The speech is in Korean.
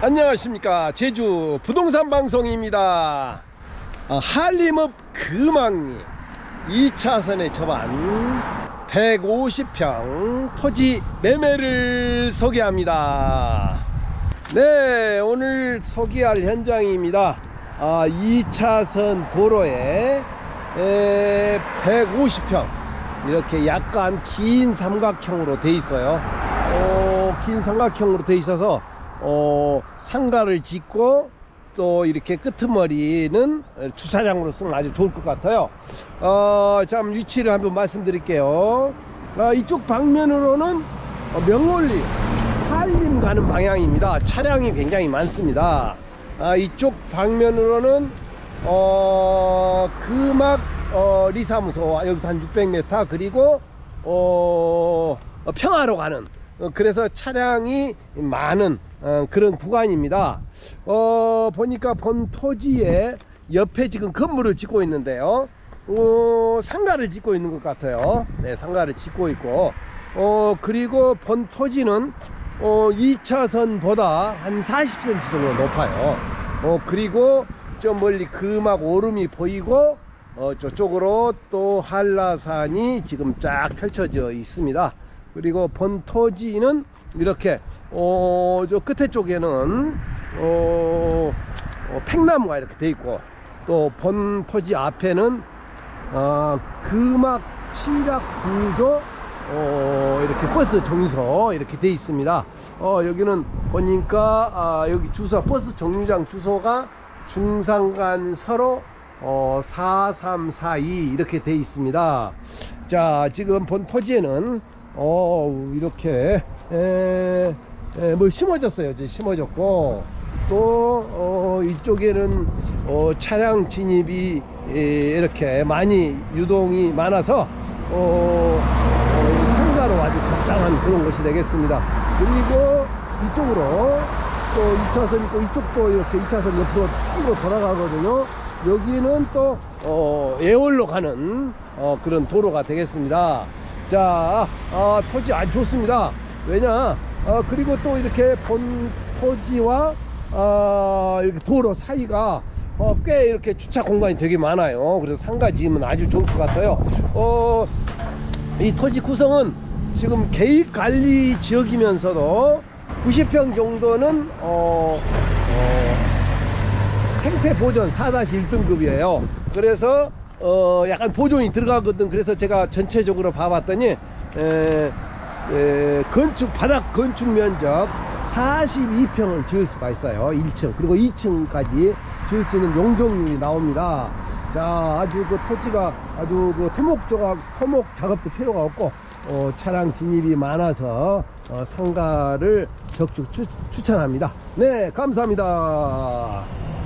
안녕하십니까. 제주 부동산 방송입니다. 아, 한림읍 금왕리 2차선에 접한 150평 토지 매매를 소개합니다. 네 오늘 소개할 현장입니다. 아, 2차선 도로에 에, 150평. 이렇게 약간 긴 삼각형으로 돼 있어요. 어, 긴 삼각형으로 돼 있어서 어, 상가를 짓고 또 이렇게 끄트머리는 주차장으로 쓰면 아주 좋을 것 같아요. 어, 참 위치를 한번 말씀드릴게요. 어, 이쪽 방면으로는 어, 명월리 한림 가는 방향입니다. 차량이 굉장히 많습니다. 아, 이쪽 방면으로는 어, 금악 어, 리사무소 여기서 한 600m 그리고 어, 어, 평화로 가는 어, 그래서 차량이 많은 어, 그런 구간입니다. 어, 보니까 본 토지에 옆에 지금 건물을 짓고 있는데요. 어, 상가를 짓고 있는 것 같아요. 네, 상가를 짓고 있고, 어, 그리고 본 토지는 어, 2차선보다 한 40cm 정도 높아요. 어, 그리고 저 멀리 금악 오름이 보이고, 어, 저쪽으로 또 한라산이 지금 쫙 펼쳐져 있습니다. 그리고 본 토지는 이렇게 어, 저 끝에 쪽에는 어, 어, 팽나무가 이렇게 돼 있고 또본 토지 앞에는 어, 금악 칠약 구조 어, 이렇게 버스 정류소 이렇게 돼 있습니다. 어, 여기는 보니까 아, 여기 주소 버스 정류장 주소가 중산간 서로 어, 4342 이렇게 돼 있습니다. 자, 지금 본 토지에는 어, 이렇게 에, 에, 뭐 심어졌어요. 이제 심어졌고 또 어, 이쪽에는 어, 차량 진입이 에, 이렇게 많이 유동이 많아서 어, 어, 상가로 아주 적당한 그런 곳이 되겠습니다. 그리고 이쪽으로 또 2차선 있고 이쪽도 이렇게 2차선 옆으로 쭉 돌아가거든요. 여기는 또 어, 예월로 가는 어, 그런 도로가 되겠습니다. 자, 아, 토지 아주 좋습니다. 왜냐? 어, 그리고 또 이렇게 본 토지와 어, 이렇게 도로 사이가 어, 꽤 이렇게 주차 공간이 되게 많아요. 그래서 상가 지으면 아주 좋을 것 같아요. 어, 이 토지 구성은 지금 계획 관리 지역이면서도 90평 정도는 어, 어, 생태 보존 4-1등급이에요. 그래서 어, 약간 보존이 들어가거든. 그래서 제가 전체적으로 봐봤더니 에, 에, 건축 바닥 건축 면적 42평을 지을 수가 있어요. 1층 그리고 2층까지 지을 수 있는 용적률이 나옵니다. 자, 아주 그 토지가 아주 그 토목 조각 토목 작업도 필요가 없고 어, 차량 진입이 많아서 어, 상가를 적극 추, 추천합니다. 네, 감사합니다.